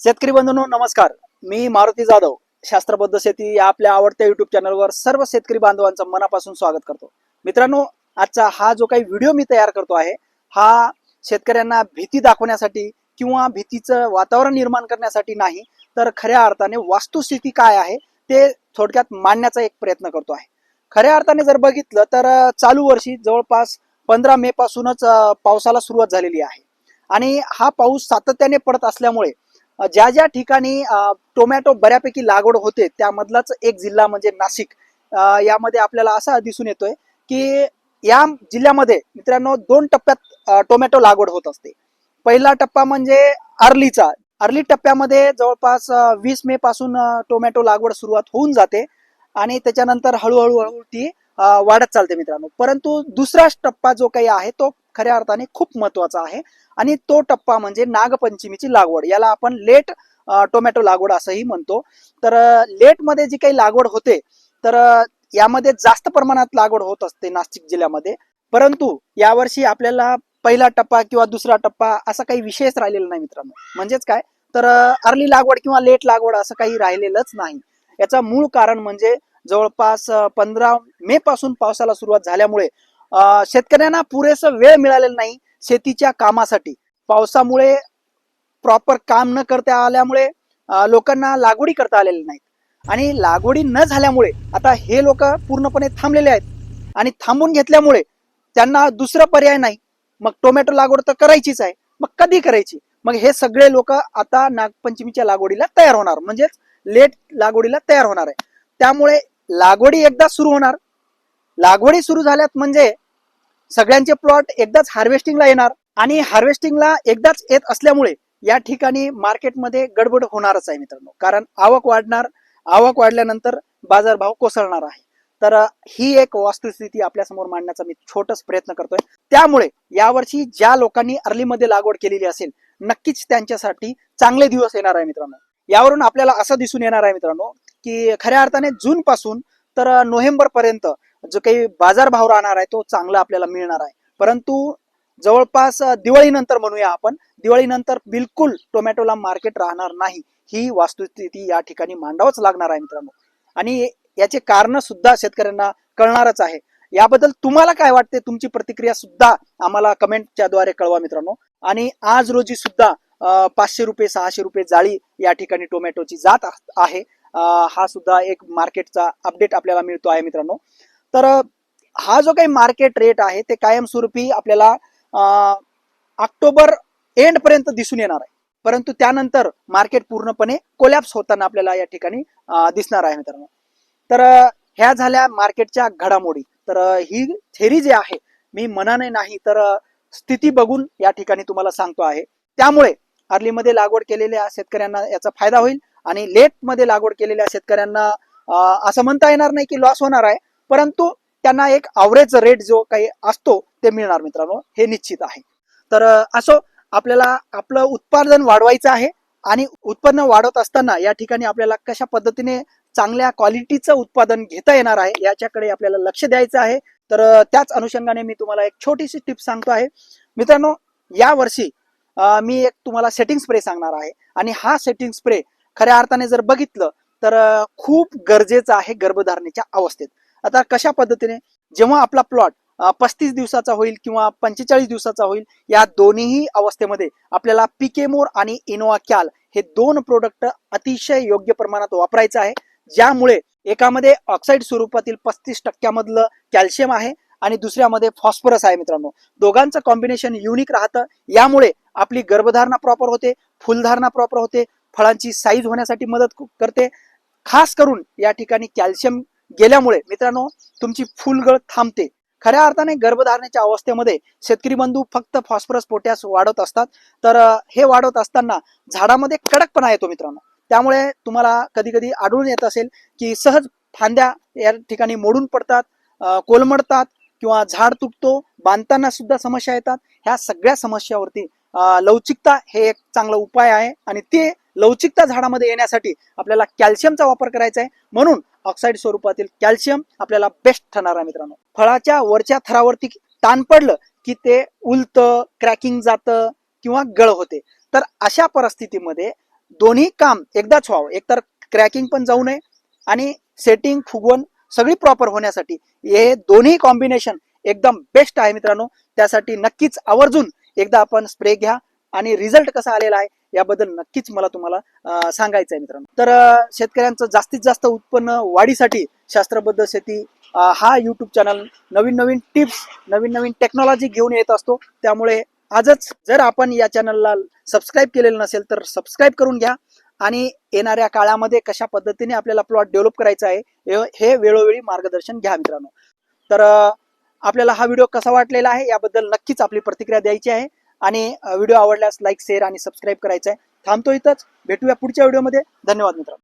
शेतकरी बंधूंनो नमस्कार. मी मारुती जाधव शास्त्रबद्ध शेती या आपल्या आवडत्या युट्यूब चॅनलवर सर्व शेतकरी बांधवांचं मनापासून स्वागत करतो. मित्रांनो आजचा हा जो काही व्हिडिओ मी तयार करतो आहे हा शेतकऱ्यांना भीती दाखवण्यासाठी किंवा भीतीचं वातावरण निर्माण करण्यासाठी नाही तर खऱ्या अर्थाने वास्तुस्थिती काय आहे ते थोडक्यात मांडण्याचा एक प्रयत्न करतो आहे. खऱ्या अर्थाने जर बघितलं तर चालू वर्षी जवळपास पंधरा मे पासूनच पावसाला सुरुवात झालेली आहे. आणि हा पाऊस सातत्याने पडत असल्यामुळे ज्या ज्या ठिकाणी टोमॅटो बऱ्यापैकी लागवड होते त्यामधलाच एक जिल्हा म्हणजे नाशिक. यामध्ये आपल्याला असा दिसून येतोय की या जिल्ह्यामध्ये मित्रांनो दोन टप्प्यात टोमॅटो लागवड होत असते. पहिला टप्पा म्हणजे अर्लीचा. अर्ली टप्प्यामध्ये जवळपास वीस मे पासून टोमॅटो लागवड सुरुवात होऊन जाते आणि त्याच्यानंतर हळूहळू हळू ती वाढत चालते मित्रांनो. परंतु दुसरा टप्पा जो काही आहे तो खऱ्या अर्थाने खूप महत्त्वाचा आहे. आणि तो टप्पा म्हणजे नागपंचमीची लागवड. याला आपण लेट टोमॅटो लागवड असंही म्हणतो. तर लेटमध्ये जी काही लागवड होते तर यामध्ये जास्त प्रमाणात लागवड होत असते नाशिक जिल्ह्यामध्ये. परंतु यावर्षी आपल्याला पहिला टप्पा किंवा दुसरा टप्पा असा काही विशेष राहिलेला नाही मित्रांनो. म्हणजेच काय? तर अर्ली लागवड किंवा लेट लागवड असं काही राहिलेलंच नाही. याचं मूळ कारण म्हणजे जवळपास पंधरा मे पासून पावसाला सुरुवात झाल्यामुळे शेतकऱ्यांना पुरेसं वेळ मिळालेला नाही शेतीच्या कामासाठी. पावसामुळे प्रॉपर काम न करता आल्यामुळे लोकांना लागवडी करता आलेली नाहीत. आणि लागवडी न झाल्यामुळे आता हे लोक पूर्णपणे थांबलेले आहेत. आणि थांबून घेतल्यामुळे त्यांना दुसरा पर्याय नाही. मग टोमॅटो लागवड तर करायचीच आहे. मग कधी करायची? मग हे सगळे लोक आता नागपंचमीच्या लागवडीला तयार होणार. म्हणजेच लेट लागवडीला तयार होणार आहे. त्यामुळे लागवडी एकदा सुरू होणार. लागवडी सुरू झाल्यात म्हणजे सगळ्यांचे प्लॉट एकदाच हार्वेस्टिंगला येणार आणि हार्वेस्टिंगला एकदाच येत असल्यामुळे या ठिकाणी मार्केटमध्ये गडबड होणारच आहे मित्रांनो. कारण आवक वाढणार आवक वाढल्यानंतर बाजारभाव कोसळणार आहे. तर ही एक वास्तुस्थिती आपल्यासमोर मांडण्याचा मी छोटस प्रयत्न करतोय. त्यामुळे यावर्षी ज्या लोकांनी अर्लीमध्ये लागवड केलेली असेल नक्कीच त्यांच्यासाठी चांगले दिवस येणार आहे मित्रांनो. यावरून आपल्याला असं दिसून येणार आहे मित्रांनो की खऱ्या अर्थाने जून पासून तर नोव्हेंबर पर्यंत जो काही बाजारभाव राहणार आहे तो चांगला आपल्याला मिळणार आहे. परंतु जवळपास दिवाळीनंतर म्हणूया आपण दिवाळीनंतर बिलकुल टोमॅटोला मार्केट राहणार नाही. ही वास्तुस्थिती या ठिकाणी मांडावंच लागणार आहे मित्रांनो. आणि याचे कारण सुद्धा शेतकऱ्यांना कळणारच आहे. याबद्दल तुम्हाला काय वाटते? तुमची प्रतिक्रिया सुद्धा आम्हाला कमेंटच्या द्वारे कळवा मित्रांनो. आणि आज रोजी सुद्धा पाचशे रुपये सहाशे रुपये जाळी या ठिकाणी टोमॅटोची जात आहे. हा सुद्धा एक मार्केटचा अपडेट आपल्याला मिळतो आहे मित्रांनो. तर हा जो काही मार्केट रेट आहे ते कायमस्वरूपी आपल्याला ऑक्टोबर एंड पर्यंत दिसून येणार आहे. परंतु त्यानंतर मार्केट पूर्णपणे कोलॅप्स होताना आपल्याला या ठिकाणी दिसणार आहे मित्रांनो. तर ह्या झाल्या मार्केटच्या घडामोडी. तर ही थेरी जी आहे मी मनाने नाही तर स्थिती बघून या ठिकाणी तुम्हाला सांगतो आहे. त्यामुळे अर्लीमध्ये लागवड केलेल्या शेतकऱ्यांना याचा फायदा होईल. आणि लेटमध्ये लागवड केलेल्या शेतकऱ्यांना असं म्हणता येणार नाही की लॉस होणार आहे परंतु त्यांना एक अवरेज रेट जो काही असतो ते मिळणार मित्रांनो हे निश्चित आहे. तर असो आपल्याला आपलं उत्पादन वाढवायचं आहे आणि उत्पन्न वाढवत असताना या ठिकाणी आपल्याला कशा पद्धतीने चांगल्या क्वालिटीचं उत्पादन घेता येणार आहे याच्याकडे आपल्याला लक्ष द्यायचं आहे. तर त्याच अनुषंगाने मी तुम्हाला एक छोटीशी टिप सांगतो आहे. मित्रांनो या वर्षी मी एक तुम्हाला सेटिंग स्प्रे सांगणार आहे आणि हा सेटिंग स्प्रे खऱ्या अर्थाने जर बघितलं तर खूप गरजेचं आहे गर्भधारणेच्या अवस्थेत. आता कशा पद्धतीने? जेव्हा आपला प्लॉट पस्तीस दिवसाचा होईल किंवा पंचेचाळीस दिवसाचा होईल या दोन्ही अवस्थेमध्ये आपल्याला पिकेमोर आणि इनोवा कॅल हे दोन प्रोडक्ट अतिशय योग्य प्रमाणात वापरायचं आहे. ज्यामुळे एकामध्ये ऑक्साईड स्वरूपातील पस्तीस टक्क्यामधलं कॅल्शियम आहे आणि दुसऱ्यामध्ये फॉस्फरस आहे मित्रांनो. दोघांचं कॉम्बिनेशन युनिक राहतं. यामुळे आपली गर्भधारणा प्रॉपर होते फुलधारणा प्रॉपर होते फळांची साईज होण्यासाठी मदत करते. खास करून या ठिकाणी कॅल्शियम गेल्यामुळे मित्रांनो तुमची फुलगळ थांबते. खऱ्या अर्थाने गर्भधारणेच्या अवस्थेमध्ये शेतकरी बंधू फक्त फॉस्फरस पोटॅश वाढवत असतात. तर हे वाढवत असताना झाडामध्ये कडकपणा येतो मित्रांनो. त्यामुळे तुम्हाला कधी कधी आढळून येत असेल की सहज फांद्या या ठिकाणी मोडून पडतात कोलमडतात किंवा झाड तुटतो बांधताना सुद्धा समस्या येतात. ह्या सगळ्या समस्यावरती लवचिकता हे एक चांगला उपाय आहे आणि ते लवचिकता झाडामध्ये येण्यासाठी आपल्याला कॅल्शियमचा वापर करायचा आहे. म्हणून ऑक्साईड स्वरूपातील कॅल्शियम आपल्याला बेस्ट ठरणार आहे मित्रांनो. फळाच्या वरच्या थरावरती ताण पडलं की ते उलतं क्रॅकिंग जातं किंवा गळ होते. तर अशा परिस्थितीमध्ये दोन्ही काम एकदाच व्हावं. एकतर क्रॅकिंग पण जाऊ नये आणि सेटिंग फुगवण सगळी प्रॉपर होण्यासाठी हे दोन्ही कॉम्बिनेशन एकदम बेस्ट आहे मित्रांनो. त्यासाठी नक्कीच आवर्जून एकदा आपण स्प्रे घ्या आणि रिझल्ट कसा आलेला आहे याबद्दल नक्कीच मला तुम्हाला सांगायचं आहे मित्रांनो. तर शेतकऱ्यांचं जास्तीत जास्त उत्पन्न वाढीसाठी शास्त्रबद्ध शेती हा युट्यूब चॅनल नवीन नवीन टिप्स नवीन नवीन टेक्नॉलॉजी घेऊन येत असतो. त्यामुळे आजच जर आपण या चॅनलला सबस्क्राईब केलेलं नसेल तर सबस्क्राईब करून घ्या. आणि येणाऱ्या काळामध्ये कशा पद्धतीने आपल्याला प्लॉट डेव्हलप करायचा आहे हे- हे वेळोवेळी मार्गदर्शन घ्या मित्रांनो. तर आपल्याला हा व्हिडिओ कसा वाटलेला आहे याबद्दल नक्कीच आपली प्रतिक्रिया द्यायची आहे. आणि व्हिडिओ आवडल्यास लाईक शेअर आणि सबस्क्राईब करायचं आहे थांबतो इथंच. भेटूया पुढच्या व्हिडिओमध्ये. धन्यवाद मित्रांनो.